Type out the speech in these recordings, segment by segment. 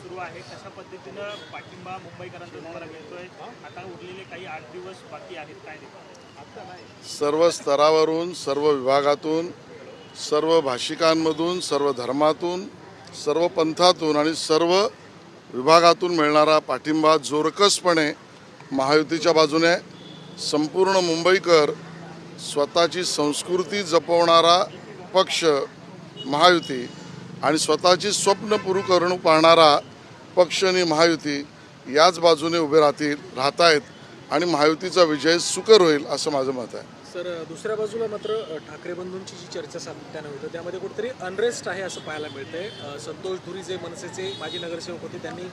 सुरू आहे. कशा पद्धतीनं पाठिंबा मुंबईकरांचा तुम्हाला मिळतोय आता उरलेले काही आठ दिवस बाकी आहेत. काय सर्व स्तरावरून सर्व विभागातून सर्व भाषिकांमधून सर्व धर्मातून सर्व पंथातून आणि सर्व विभागातून मिळणारा पाठिंबा जोरकसपणे महायुतीच्या बाजूने संपूर्ण मुंबईकर स्वतःची संस्कृती जपवणारा पक्ष महायुती आणि स्वतःची स्वप्न पुरू करून पाहणारा पक्ष आणि महायुती याच बाजूने उभे राहतील राहत आहेत आणि महायुतीचा विजय सुकर होईल असं माझं मत आहे. सर दुसऱ्या बाजूला मात्र ठाकरे बंधूंची जी चर्चा सातत्यानं होतं त्यामध्ये कुठेतरी अनरेस्ट आहे असं पाहायला मिळतंय. संतोष धुरी जे मनसेचे माजी नगरसेवक होते त्यांनी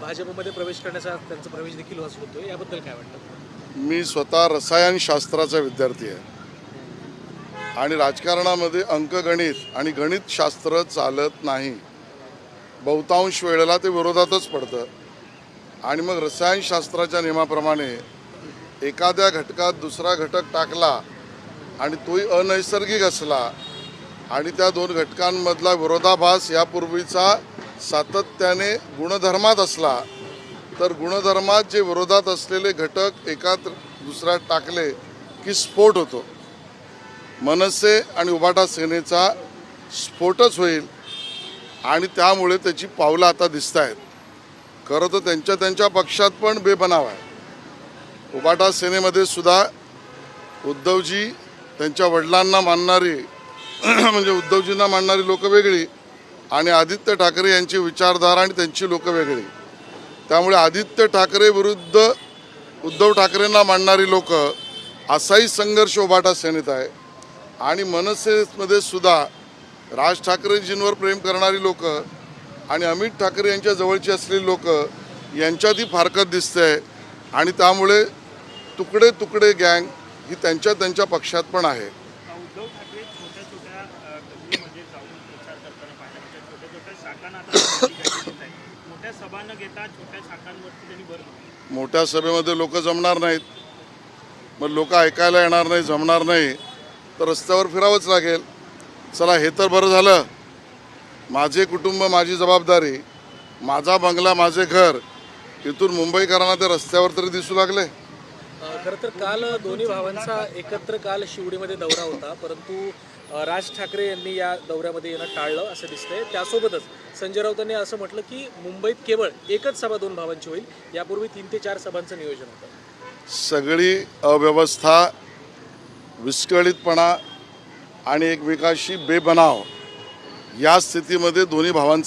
भाजपमध्ये प्रवेश करण्याचा त्यांचा प्रवेश देखील वाचत होतो याबद्दल काय वाटतं? मी स्वतः रसायनशास्त्राचा विद्यार्थी आहे. आणि राजकारणामध्ये अंकगणित आणि गणितशास्त्र चालत नाही. बहुतांश वेळेला ते विरोधातच पडतं. आणि मग रसायनशास्त्राच्या नियमाप्रमाणे एखाद्या घटकात दुसरा घटक टाकला आणि तोही अनैसर्गिक असला आणि त्या दोन घटकांमधला विरोधाभास यापूर्वीचा सातत्याने गुणधर्मात असला तर गुणधर्मात जे विरोधात असलेले घटक एकात दुसऱ्यात टाकले की स्फोट होतो. मनसे आणि उबाटा सेनेचा स्फोटच होईल आणि त्यामुळे त्याची पावलं आता दिसत आहेत खरं तर त्यांच्या त्यांच्या पक्षात पण बेबनाव आहे. उबाटा सेनेमध्ये सुद्धा उद्धवजी त्यांच्या वडिलांना मानणारी म्हणजे उद्धवजींना मानणारी लोक वेगळी आणि आदित्य ठाकरे यांची विचारधारा आणि त्यांची लोक वेगळी. त्यामुळे आदित्य ठाकरे विरुद्ध उद्धव ठाकरेंना मानणारी लोक असाही संघर्ष उभाटा सेनेत आहे. आणि मनसेमध्ये सुद्धा राज ठाकरेजींवर प्रेम करणारी लोक आणि अमित ठाकरे यांच्या जवळची असलेली लोक यांच्यातही फारकत दिसते आणि त्यामुळे तुकडे तुकडे गँग ही त्यांच्या त्यांच्या पक्षात पण आहे. म्हणजे. मोठ्या सभेमध्ये लोक जमणार नाहीत. मग लोक ऐकायला येणार नाही जमणार नाही. तर रस्त्यावर फिरावंच लागेल. चला हे तर बरं झालं. माझे कुटुंब माझी जबाबदारी माझा बंगला माझे घर इथून मुंबईकरांना ते रस्त्यावर तरी दिसू लागले. खरं तर काल दोन्ही भावांचा एकत्र काल शिवडीमध्ये दौरा होता. परंतु राज ठाकरे यांनी या दौऱ्यामध्ये येणं टाळलं असं दिसतंय. त्यासोबतच संजय राऊतांनी असं म्हटलं की मुंबईत केवळ एकच सभा दोन भावांची होईल. यापूर्वी तीन ते चार सभांचं नियोजन होतं. सगळी अव्यवस्था विस्कळीतपणा आणि एकमेकाशी बेबनाव या स्थितीमध्ये दोन्ही भावांचे